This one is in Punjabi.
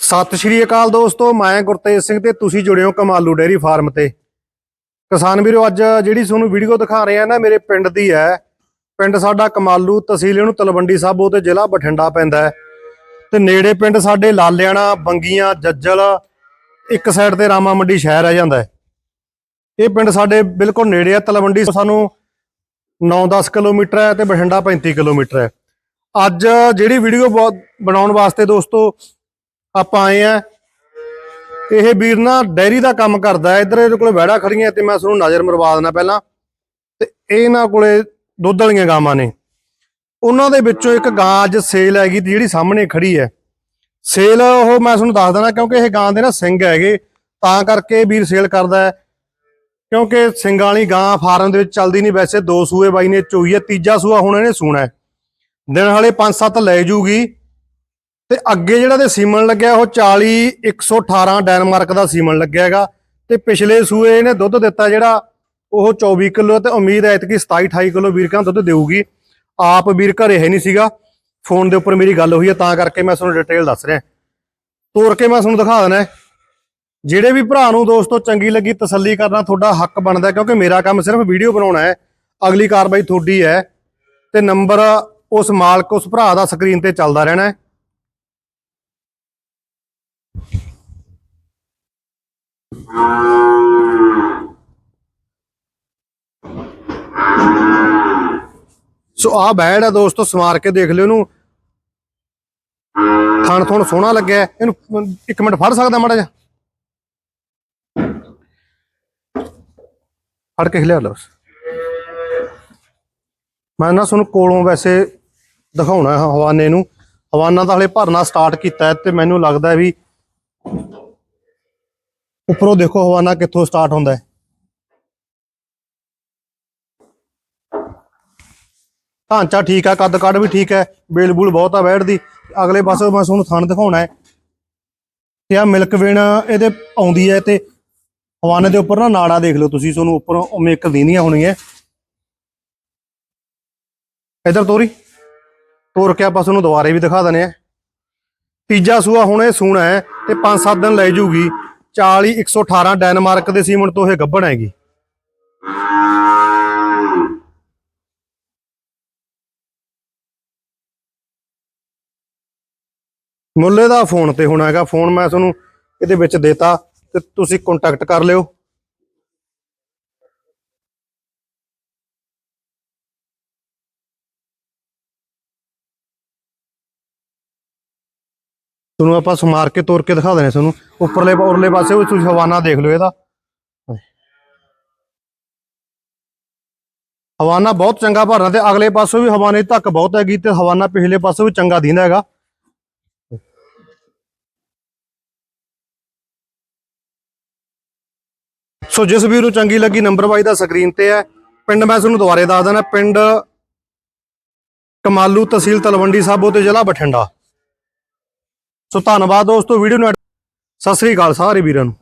ਸਤਿ ਸ਼੍ਰੀ ਅਕਾਲ ਦੋਸਤੋ, ਮੈਂ ਗੁਰਤੇਜ ਸਿੰਘ ਤੇ ਤੁਸੀਂ ਜੁੜੇ ਹੋ ਕਮਾਲੂ ਡੇਅਰੀ ਫਾਰਮ ਤੇ। ਕਿਸਾਨ ਵੀਰੋ, ਅੱਜ ਜਿਹੜੀ ਤੁਹਾਨੂੰ ਵੀਡੀਓ ਦਿਖਾ ਰਹੇ ਆ ਨਾ, ਮੇਰੇ ਪਿੰਡ ਦੀ ਹੈ। ਪਿੰਡ ਸਾਡਾ ਕਮਾਲੂ ਤਹਿਸੀਲ ਇਹਨੂੰ ਤਲਵੰਡੀ ਸਾਬੋ ਤੇ ਜ਼ਿਲ੍ਹਾ ਬਠਿੰਡਾ ਪੈਂਦਾ ਹੈ। ਤੇ ਨੇੜੇ ਪਿੰਡ ਸਾਡੇ ਲਾਲਿਆਣਾ, ਬੰਗੀਆਂ, ਜੱਜਲ, ਇੱਕ ਸਾਈਡ ਤੇ ਰਾਮਾ ਮੰਡੀ ਸ਼ਹਿਰ ਆ ਜਾਂਦਾ ਹੈ। ਇਹ ਪਿੰਡ ਸਾਡੇ ਬਿਲਕੁਲ ਨੇੜੇ ਆ, ਤਲਵੰਡੀ ਸਾਨੂੰ 9-10 ਕਿਲੋਮੀਟਰ ਹੈ ਤੇ ਬਠਿੰਡਾ 35 ਕਿਲੋਮੀਟਰ ਹੈ। ਅੱਜ ਜਿਹੜੀ ਵੀਡੀਓ ਬਣਾਉਣ ਵਾਸਤੇ ਦੋਸਤੋ ਆਪਾਂ ਆਏ ਆ। ਇਹ ਵੀਰ ਨਾ ਡੈਰੀ ਦਾ ਕੰਮ ਕਰਦਾ ਹੈ। ਇੱਧਰ ਇਹਦੇ ਕੋਲੇ ਵਹਿੜਾ ਖੜੀਆਂ ਤੇ ਮੈਂ ਤੁਹਾਨੂੰ ਨਜ਼ਰ ਮਰਵਾ ਦੇਣਾ ਪਹਿਲਾਂ। ਤੇ ਇਹਨਾਂ ਕੋਲੇ ਦੁੱਧ ਵਾਲੀਆਂ ਗਾਵਾਂ ਨੇ। ਉਹਨਾਂ ਦੇ ਵਿੱਚੋਂ ਇੱਕ ਗਾਂ ਅੱਜ ਸੇਲ ਹੈਗੀ ਜਿਹੜੀ ਸਾਹਮਣੇ ਖੜੀ ਹੈ। ਸੇਲ ਉਹ ਮੈਂ ਤੁਹਾਨੂੰ ਦੱਸ ਦੇਣਾ ਕਿਉਂਕਿ ਇਹ ਗਾਂ ਦੇ ਨਾ ਸਿੰਘ ਹੈਗੇ। ਤਾਂ ਕਰਕੇ ਵੀਰ ਸੇਲ ਕਰਦਾ ਹੈ। ਕਿਉਂਕਿ ਸਿੰਘਾਂ ਵਾਲੀ ਗਾਂ ਫਾਰਮ ਦੇ ਵਿੱਚ ਚੱਲਦੀ ਨਹੀਂ। ਵੈਸੇ ਦੋ ਸੂਏ ਬਾਈ ਨੇ ਚੋਈ ਹੈ, ਤੀਜਾ ਸੂਆ ਹੁਣ ਇਹਨੇ ਸੂਣਾ ਹੈ। ਦਿਨ ਹਾਲੇ 5-7 ਲੈ ਜੂਗੀ। ਤੇ ਅੱਗੇ ਜਿਹੜਾ ਤੇ ਸੀਮਨ ਲੱਗਿਆ, ਉਹ 40 118 ਡੈਨਮਾਰਕ ਦਾ ਸੀਮਨ ਲੱਗਿਆ ਹੈਗਾ। ਤੇ ਪਿਛਲੇ ਸੂਏ ਇਹਨੇ ਦੁੱਧ ਦਿੱਤਾ ਜਿਹੜਾ, ਉਹ 24 ਕਿਲੋ ਤੇ ਉਮੀਦ ਹੈ ਇਤਕੀ 27 28 ਕਿਲੋ ਵੀਰਕਾਂ ਦੁੱਧ ਦੇਊਗੀ। ਆਪ ਵੀਰ ਘਰੇ ਹੈ ਨਹੀਂ ਸੀਗਾ। ਫੋਨ ਦੇ ਉੱਪਰ ਮੇਰੀ ਗੱਲ ਹੋਈ ਹੈ, ਤਾਂ ਕਰਕੇ ਮੈਂ ਤੁਹਾਨੂੰ ਡਿਟੇਲ ਦੱਸ ਰਿਹਾ। ਤੋਰ ਕੇ ਮੈਂ ਤੁਹਾਨੂੰ ਦਿਖਾ ਦੇਣਾ ਜਿਹੜੇ ਵੀ ਭਰਾ ਨੂੰ ਦੋਸਤੋ ਚੰਗੀ ਲੱਗੀ, ਤਸੱਲੀ ਕਰਨਾ ਤੁਹਾਡਾ ਹੱਕ ਬਣਦਾ ਕਿਉਂਕਿ ਮੇਰਾ ਕੰਮ ਸਿਰਫ ਵੀਡੀਓ ਬਣਾਉਣਾ ਹੈ। ਅਗਲੀ ਕਾਰਵਾਈ ਤੁਹਾਡੀ ਹੈ। ਤੇ ਨੰਬਰ ਉਸ ਮਾਲਕ, ਉਸ ਭਰਾ ਦਾ ਸਕਰੀਨ ਤੇ ਚੱਲਦਾ ਰਹਿਣਾ ਹੈ। ਸੋ ਆ ਬੈੜ ਹੈ ਦੋਸਤੋ ਸਮਾਰ ਕੇ ਦੇਖ ਲਿਓ ਇਹਨੂੰ। ਥਣ ਥਣ ਸੋਹਣਾ ਲੱਗਿਆ। ਇਹਨੂੰ ਅਮ, ਇੱਕ ਮਿੰਟ ਫੜ ਸਕਦਾ ਮਾੜਾ ਜਿਹਾ? ਫੜ ਕੇ ਖਿਲਿਆ ਲਓ। ਮੈਂ ਨਾ ਤੁਹਾਨੂੰ ਕੋਲੋਂ ਵੈਸੇ ਦਿਖਾਉਣਾ ਹੈ ਹਵਾਨੇ ਨੂੰ। ਹਵਾਨਾ ਤਾਂ ਹਲੇ ਭਰਨਾ ਸਟਾਰਟ ਕੀਤਾ ਤੇ ਮੈਨੂੰ ਲੱਗਦਾ ਵੀ ਉੱਪਰੋਂ ਦੇਖੋ ਹਵਾਨਾ ਕਿੱਥੋਂ ਸਟਾਰਟ ਹੁੰਦਾ ਹੈ। ਢਾਂਚਾ ਠੀਕ ਆ ਕੱਦ ਕੱਦ ਵੀ ਠੀਕ ਹੈ ਬੇਲ ਬੂਲ ਬਹੁਤ ਆ ਬੈਠ ਦੀ। ਅਗਲੇ ਪਾਸੇ ਮੈਂ ਤੁਹਾਨੂੰ ਥਣ ਦਿਖਾਉਣਾ ਹੈ। ਤੇ ਆ ਮਿਲਕ ਵੇਣ, ਇਹਦੇ ਆਉਂਦੀ ਹੈ ਤੇ ਹਵਾਨੇ ਦੇ ਉੱਪਰ ਨਾ ਨਾੜਾ ਦੇਖ ਲਓ ਤੁਸੀਂ, ਤੁਹਾਨੂੰ ਉੱਪਰੋਂ ਉਵੇਂ ਇੱਕ ਦੀਨੀਆਂ ਹੋਣੀਆਂ ਇਧਰ ਤੋਰੀ। ਤੋਰ ਕੇ ਆਪਾਂ ਤੁਹਾਨੂੰ ਦੁਬਾਰੇ ਵੀ ਦਿਖਾ ਦਨੇ ਆ ਤੀਜਾ ਸੂਆ ਹੁਣ ਇਹ ਸੂਣਾ ਹੈ ਤੇ 5-7 ਦਿਨ ਲੈ ਜੂਗੀ। 40 118 ਡੈਨਮਾਰਕ ਦੇ ਸੀਮਨ ਤੋਂ ਇਹ ਗੱਭਣ ਹੈਗੀ। ਮੁੱਲੇ ਦਾ ਫੋਨ ਤੇ ਹੋਣਾ ਹੈਗਾ, ਫੋਨ ਮੈਂ ਤੁਹਾਨੂੰ ਇਹਦੇ ਵਿੱਚ ਦੇਤਾ, ਤੇ ਤੁਸੀਂ ਕੰਟੈਕਟ ਕਰ ਲਿਓ। ਤੁਹਾਨੂੰ ਆਪਾਂ ਸਮਾਰ ਕੇ ਤੋੜ ਕੇ ਦਿਖਾ ਦੇਣੇ ਤੁਹਾਨੂੰ। ਉੱਪਰਲੇ ਉਰਲੇ ਪਾਸੇ ਉਹ ਤੁਸੀਂ ਹਵਾਨਾ ਦੇਖ ਲਿਓ ਇਹਦਾ। ਹਵਾਨਾ ਬਹੁਤ ਚੰਗਾ ਭਰਨਾ ਤੇ ਅਗਲੇ ਪਾਸੋਂ ਵੀ ਹਵਾਨੇ ਤੱਕ ਬਹੁਤ ਹੈਗੀ ਤੇ ਹਵਾਨਾ ਪਿਛਲੇ ਪਾਸੋਂ ਵੀ ਚੰਗਾ ਦਿੰਦਾ ਹੈਗਾ। ਸੋ ਜਿਸ ਵੀਰ ਨੂੰ ਚੰਗੀ ਲੱਗੀ ਨੰਬਰ ਵਾਈ ਦਾ ਸਕਰੀਨ ਤੇ ਹੈ। ਪਿੰਡ ਮੈਂ ਤੁਹਾਨੂੰ ਦੁਬਾਰੇ ਦੱਸ ਦਿੰਦਾ, ਪਿੰਡ ਕਮਾਲੂ ਤਹਿਸੀਲ ਤਲਵੰਡੀ ਸਾਬੋ ਤੇ ਜ਼ਿਲ੍ਹਾ ਬਠਿੰਡਾ। ਸੋ ਧੰਨਵਾਦ ਦੋਸਤੋ ਵੀਡੀਓ ਨੂੰ ਸਤਿ ਸ੍ਰੀ ਅਕਾਲ ਸਾਰੇ ਵੀਰਾਂ ਨੂੰ।